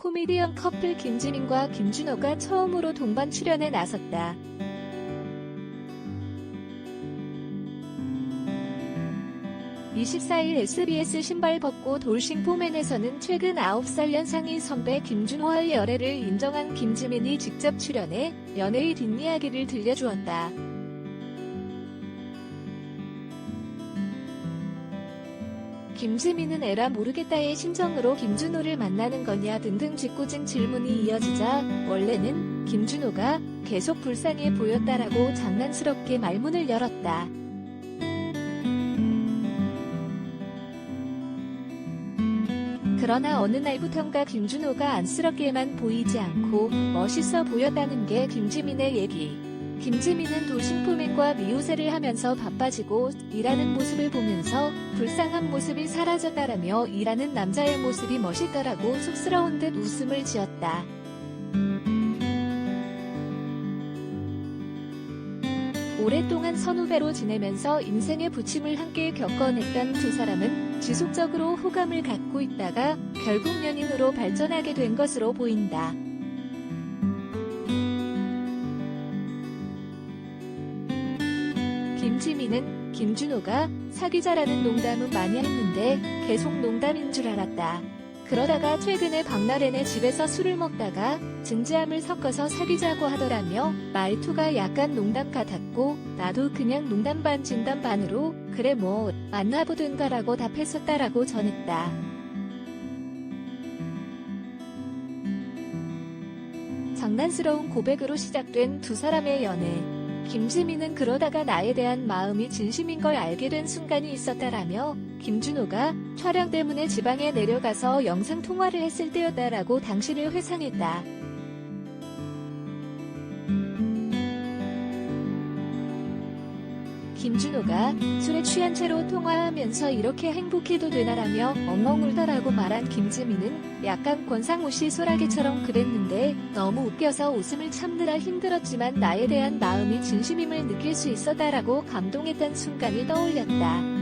코미디언 커플 김지민과 김준호가 처음으로 동반 출연에 나섰다. (24일) SBS 신발 벗고 돌싱 포맨에서는 최근 9살 연상인 선배 김준호와의 열애를 인정한 김지민이 직접 출연해 연애의 뒷이야기를 들려주었다. 김지민은 에라 모르겠다의 심정으로 김준호를 만나는 거냐 등등 짓궂은 질문이 이어지자 원래는 김준호가 계속 불쌍해 보였다라고 장난스럽게 말문을 열었다. 그러나 어느 날부턴가 김준호가 안쓰럽게만 보이지 않고 멋있어 보였다는 게 김지민의 얘기. 김지민은 도심포맨과 미우새를 하면서 바빠지고 일하는 모습을 보면서 불쌍한 모습이 사라졌다라며 일하는 남자의 모습이 멋있더라고 쑥스러운 듯 웃음을 지었다. 오랫동안 선후배로 지내면서 인생의 부침을 함께 겪어냈던 두 사람은 지속적으로 호감을 갖고 있다가 결국 연인으로 발전하게 된 것으로 보인다. 김지민은 김준호가 사귀자라는 농담은 많이 했는데 계속 농담인 줄 알았다. 그러다가 최근에 박나래네 집에서 술을 먹다가 진지함을 섞어서 사귀자고 하더라며 말투가 약간 농담 같았고 나도 그냥 농담 반 진담 반으로 그래 뭐 만나보든가라고 답했었다라고 전했다. 장난스러운 고백으로 시작된 두 사람의 연애. 김지민은 그러다가 나에 대한 마음이 진심인 걸 알게 된 순간이 있었다라며 김준호가 촬영 때문에 지방에 내려가서 영상 통화를 했을 때였다라고 당시를 회상했다. 김준호가 술에 취한 채로 통화하면서 이렇게 행복해도 되나라며 엉엉 울더라고 말한 김지민은 약간 권상우 씨 소라게처럼 그랬는데 너무 웃겨서 웃음을 참느라 힘들었지만 나에 대한 마음이 진심임을 느낄 수 있었다라고 감동했던 순간을 떠올렸다.